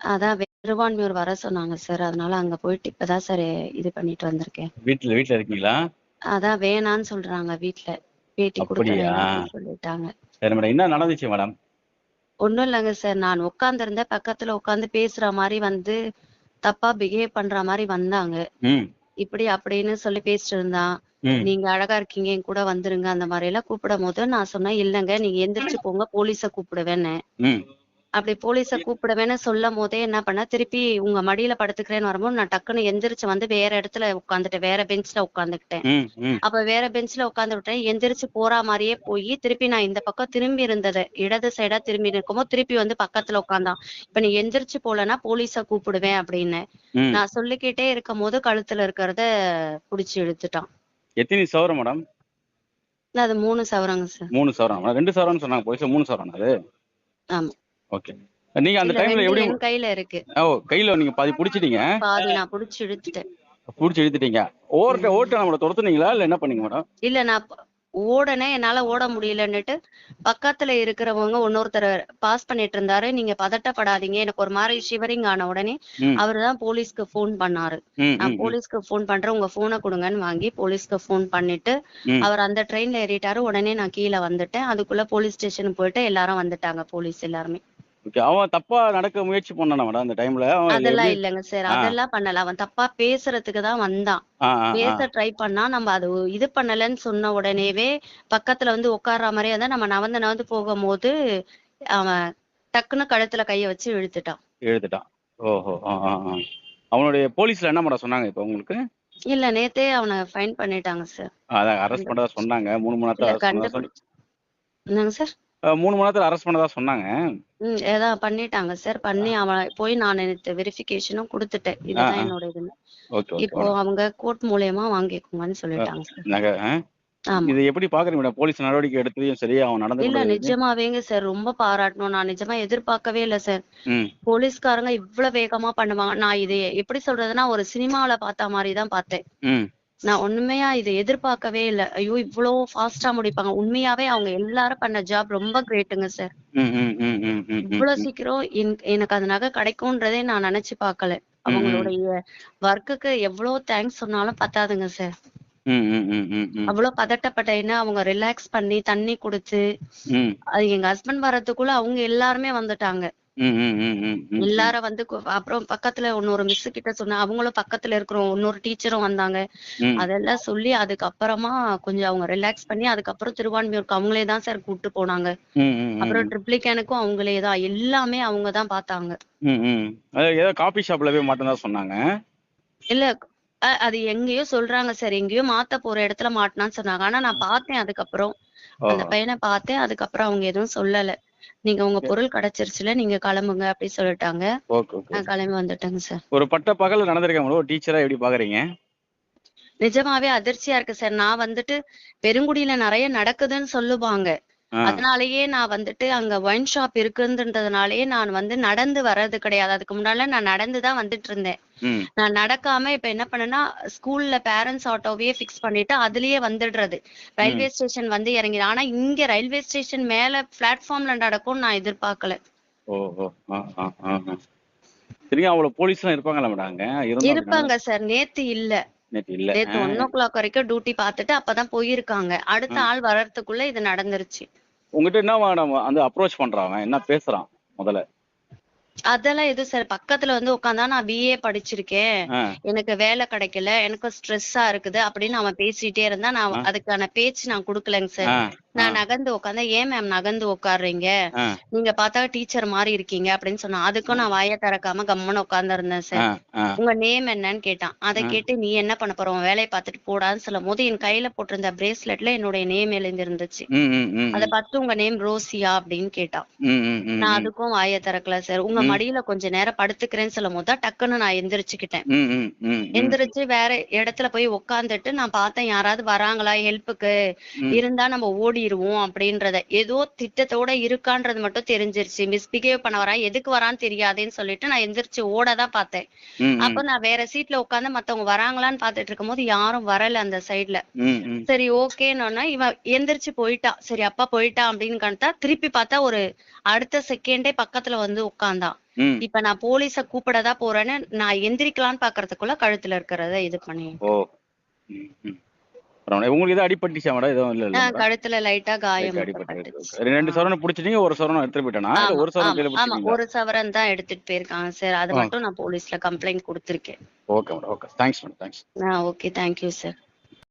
அதான் திருவான்மியூர் வர சொன்னாங்க சார். அதனால அங்க போயிட்டு இப்பதான் சார் இது பண்ணிட்டு வந்திருக்கேன். வீட்டுல வீட்டுல இருக்கீங்களா? அதான் வேணான்னு சொல்றாங்க வீட்ல. பேட்டி கொடுக்க அப்படியா? வேணாம்னு சொல்லிட்டாங்க. சரி மேடம் என்ன நடந்துச்சு மேடம்? ஒண்ணும் இல்லைங்க சார். நான் உட்கார்ந்திருந்தேன். பக்கத்துல உட்கார்ந்து பேசுற மாதிரி வந்து தப்பா பிஹேவ் பண்ற மாதிரி வந்தாங்க. இப்படி அப்படின்னு சொல்லி பேசிட்டு இருந்தான். நீங்க அழகா இருக்கீங்க என் கூட வந்துருங்க அந்த மாதிரி எல்லாம் கூப்பிடும் போது நான் சொன்னேன் இல்லைங்க நீங்க எந்திரிச்சு போங்க போலீஸ கூப்பிடுவேன்னு அப்படி போலீஸ கூப்பிடுவேன்னு சொல்லும் போதே என்ன பண்ண திருப்பி உங்க மடியில படுத்துக்கிறேன்னு வரும்போது நான் டக்குன்னு எந்திரிச்சு வந்து வேற இடத்துல உட்காந்துட்டேன் வேற பெஞ்ச்ல உட்காந்துக்கிட்டேன் அப்ப வேற பெஞ்ச்ல உட்காந்து விட்டேன் எந்திரிச்சு போற மாதிரியே போய் திருப்பி நான் இந்த பக்கம் திரும்பி இருந்தது. இடது சைடா திரும்பி இருக்கும்போது திருப்பி வந்து பக்கத்துல உட்காந்தான் இப்ப நீ எந்திரிச்சு போலன்னா போலீஸ கூப்பிடுவேன் அப்படின்னு. நான் சொல்லிக்கிட்டே இருக்கும் போது கழுத்துல இருக்கிறத புடிச்சு இழுத்துட்டான். எத்தனை சவரம் மேடம்? அது மூணு சவரங்க சார். மூணு சவரம். ரெண்டு சவரம்னு சொன்னாங்க. போலீஸ் மூணு சவரம் அது? ஆமா. ஓகே நீங்க அந்த டைம்ல எப்படி கையில இருக்கு. ஓ கையில நீங்க பாதி பிடிச்சிட்டீங்க? பாதி நான் புடிச்சு இழுத்துட்டேன். பிடிச்சி இழுத்துட்டீங்க. ஓட்ட ஓட்ட நம்மள துரத்துனீங்களா? இல்ல என்ன பண்ணீங்க மேடம் இல்ல நான் ஓடனே என்னால ஓட முடியலன்னுட்டு பக்கத்துல இருக்கிறவங்க இன்னொருத்தர் பாஸ் பண்ணிட்டு இருந்தாரு. நீங்க பதட்டப்படாதீங்க. எனக்கு ஒரு மாதிரி ஷிவரிங் ஆன உடனே அவர்தான் போலீஸ்க்கு ஃபோன் பண்ணாரு. நான் போலீஸ்க்கு ஃபோன் பண்றேன். உங்க போனை கொடுங்கன்னு வாங்கி போலீஸ்க்கு ஃபோன் பண்ணிட்டு. அவர் அந்த ட்ரெயின்ல ஏறிட்டாரு. உடனே நான் கீழே வந்துட்டேன். அதுக்குள்ள போலீஸ் ஸ்டேஷன் போயிட்டு எல்லாரும் வந்துட்டாங்க. போலீஸ் எல்லாருமே. ஓகே அவன் தப்பா நடக்க முயற்சி பண்ணானா மேடம் அந்த டைம்ல அதெல்லாம் இல்லைங்க சார். அதெல்லாம் பண்ணல. அவன் தப்பா பேசுறதுக்கு தான் வந்தான். பேச ட்ரை பண்ணா நம்ம அது இது பண்ணலன்னு சொன்ன உடனேவே பக்கத்துல வந்து உட்கார்ற மாதிரியே இருந்தா நம்ம நவந்து நவந்து போகும்போது அவன் டக்குன்னு கழுத்துல கைய வச்சு இழுத்துட்டான். எழுதிட்டான் ஓஹோ அவனுடைய போலீஸ்ல என்ன மேடம் சொன்னாங்க இப்போ உங்களுக்கு? இல்ல நேத்தே அவனை ஃபைன் பண்ணிட்டாங்க சார். அதான் அரெஸ்ட் பண்ணதா சொன்னாங்க. மூணு மணி என்னங்க சார்? மூணு மணி நேரத்துல அரெஸ்ட் பண்ணதா சொன்னாங்க. ம் ஏதாவது பண்ணிட்டாங்க சார் பண்ணி அவன் போய் நான் எனக்கு வெரிஃபிகேஷனும் கொடுத்துட்டேன். இதுதான். என்னோட இது ஓகே ஓகே இப்போ அவங்க கோர்ட் மூலியமா வாங்கிக்கோங்கன்னு சொல்லிட்டாங்க சார் இது எப்படி பாக்குறீங்க மேடம்? போலீஸ் நடவடிக்கை எடுத்ததையும் சரி அவன் நடந்து இல்ல நிஜமாவேங்க சார் ரொம்ப பாராட்டணும். நான் நிஜமா எதிர்பார்க்கவே இல்ல சார் போலீஸ்காரங்க இவ்வளவு வேகமா பண்ணுவாங்க. நான் இது எப்படி சொல்றதுன்னா ஒரு சினிமாவுல பார்த்த மாதிரி தான் பார்த்தேன் நான் உண்மையா இது எதிர்பார்க்கவே இல்ல. ஐயோ இவ்வளோ ஃபாஸ்டா முடிப்பாங்க. உண்மையாவே அவங்க எல்லாரும் பண்ண ஜாப் ரொம்ப கிரேட்டுங்க சார் இவ்வளவு சீக்கிரம் என்- எனக்கு அந்த நகை கிடைக்கும்ன்றதே நான் நினைச்சு பார்க்கல. அவங்களுடைய ஒர்க்குக்கு எவ்வளவு தேங்க்ஸ் சொன்னாலும் பத்தாதுங்க சார் அவ்வளவு பதட்டப்பட்டேன்னா அவங்க ரிலாக்ஸ் பண்ணி தண்ணி ம். அது எங்க ஹஸ்பண்ட் வர்றதுக்குள்ள அவங்க எல்லாருமே வந்துட்டாங்க. எல்லாரும் வந்து அப்புறம் பக்கத்துல இன்னொரு மிஸ் கிட்ட சொன்னேன் அவங்களும் பக்கத்துல இருக்கிற இன்னொரு டீச்சரும் வந்தாங்க. அதெல்லாம் சொல்லி அதுக்கப்புறமா கொஞ்சம் அவங்க ரிலாக்ஸ் பண்ணி அதுக்கப்புறம் திருவான்மியூருக்கு அவங்களே தான் சார் கூட்டு போனாங்க. அப்புறம் ட்ரிப்ளிகேனுக்கும் அவங்களே தான். எல்லாமே அவங்க தான் பார்த்தாங்க. ஏதோ காபி ஷாப்ல போய் மாட்டதா சொன்னாங்க. இல்ல அது எங்கேயோ சொல்றாங்க சார் எங்கேயோ மாத்த போற இடத்துல மாட்டினான்னு சொன்னாங்க. ஆனா நான் பார்த்தேன் அதுக்கப்புறம். அந்த பையனை பார்த்தேன். அதுக்கப்புறம் அவங்க எதுவும் சொல்லல. நீங்க உங்க பொருள் கிடைச்சிருச்சுல நீங்க கிளம்புங்க அப்படி சொல்லிட்டாங்க. நான் கிளம்பி வந்துட்டேங்க சார். ஒரு பட்ட பகல் நடந்திருக்க மேடம் ஒரு டீச்சரா எப்படி பாக்குறீங்க? நிஜமாவே அதிர்ச்சியா இருக்கு சார். நான் வந்துட்டு பெருங்குடியில நிறைய நடக்குதுன்னு சொல்லுவாங்க. அதனாலயே நான் வந்துட்டு அங்க ஒயின் ஷாப் இருக்குன்றதுனாலயே நான் வந்து நடந்து வர்றது கிடையாது. அதுக்கு முன்னால நான் நடந்து தான் வந்துட்டு இருந்தேன் ம். நான் நடக்காம இப்ப என்ன பண்ணேன்னா ஸ்கூல்ல பேரண்ட்ஸ் ஆட்டோவையே ஃபிக்ஸ் பண்ணிட்டு அதுலயே வந்துடுறது. ரயில்வே ஸ்டேஷன் வந்து இறங்கி ஆனா இங்க ரயில்வே ஸ்டேஷன் மேல பிளாட்ஃபார்ம்ல நடக்கும்னு நான் எதிர்பார்க்கல. ஓ ஓ ஆ ஆ ஆ ஆ. சரிங்க அவ்வளவு போலீஸ்லாம் இருப்பாங்களா மேடம் அங்க? இருந்தா இருப்பாங்க சார். நேத்து இல்ல. நேத்து ஒன் ஓ கிளாக் வரைக்கும் டியூட்டி பார்த்துட்டு அப்பதான் போயிருக்காங்க. அடுத்த ஆள் வர்றதுக்குள்ள இது நடந்துருச்சு. உங்ககிட்ட என்ன மேடம் வந்து அப்ரோச் பண்றான்? என்ன பேசுறான் முதல்ல? அதெல்லாம் எதுவும் சார் பக்கத்துல வந்து உட்காந்தா நான் பிஏ படிச்சிருக்கேன். எனக்கு வேலை கிடைக்கல. எனக்கு ஸ்ட்ரெஸ்ஸா இருக்குது அப்படின்னு அவன் பேசிட்டே இருந்தா நான் அதுக்கான பேச்சு நான் கொடுக்கலங்க சார் நான் நகர்ந்து உட்காந்தா ஏன் மேம் நகர்ந்து உட்காடுறீங்க நீங்க பார்த்தா டீச்சர் மாதிரி இருக்கீங்க அப்படின்னு சொன்னா அதுக்கும் நான் வாயை திறக்காம கம்முன்னு உட்கார்ந்து இருந்தேன் சார் உங்க நேம் என்னன்னு கேட்டான். அதை கேட்டு நீ என்ன பண்ண போற? உன் வேலையை பார்த்துட்டு போடான்னு சொல்லும் போது என் கையில போட்டிருந்த பிரேஸ்லெட்ல என்னுடைய நேம் ம் அதை பார்த்து உங்க நேம் ரோசியா? அப்படின்னு கேட்டான். நான் அதுக்கும் வாயை திறக்கல சார் உங்க மடியில கொஞ்ச நேரம் படுத்துக்கிறேன்னு சொல்லும் போது டக்குன்னு நான் எந்திரிச்சுக்கிட்டேன். எந்திரிச்சு வேற இடத்துல போய் உட்காந்துட்டு நான் பார்த்தேன் யாராவது வராங்களா ஹெல்ப்புக்கு? இருந்தா நம்ம ஓடிடுவோம் அப்படின்றத. ஏதோ திட்டத்தோட இருக்கான்றது மட்டும் தெரிஞ்சிருச்சு. மிஸ்பிஹேவ் பண்ண வரா எதுக்கு வரான்னு தெரியாதேன்னு சொல்லிட்டு நான் எந்திரிச்சு ஓட தான் பார்த்தேன் அப்ப நான் வேற சீட்ல உட்காந்து மத்தவங்க வராங்களான்னு பாத்துட்டு இருக்கும்போது யாரும் வரல அந்த சைடுல. சரி ஓகேன்னு இவன் எந்திரிச்சு போயிட்டான் சரி அப்பா போயிட்டான் அப்படின்னு கண்டா திருப்பி பார்த்தா ஒரு அடுத்த செகண்டே பக்கத்துல வந்து உட்கார்ந்தான் ம் இப்ப நான் போலீஸ கூப்பிடதா போறேன்னு நான் எந்திரிக்கலாம்னு பாக்குறதுக்குள்ள கழுத்துல இருக்கிறத இது பண்ணி ஓ. உங்களுக்கு எதுவும் அடிபட்டுச்சா மேடம்? எதுவும் இல்ல கழுத்துல லைட்டா காயம். ரெண்டு சவரனை பிடிச்சிட்டீங்க ஒரு சவரனை எடுத்துட்டு போயிட்டானா? ஒரு சவரன் ஆமா ஒரு சவரன் தான் எடுத்துட்டு போயிருக்காங்க சார். அது. மட்டும் நான் போலீஸ்ல கம்ப்ளைண்ட் கொடுத்திருக்கேன். Okay madam okay. Thanks madam thanks okay. Thank you sir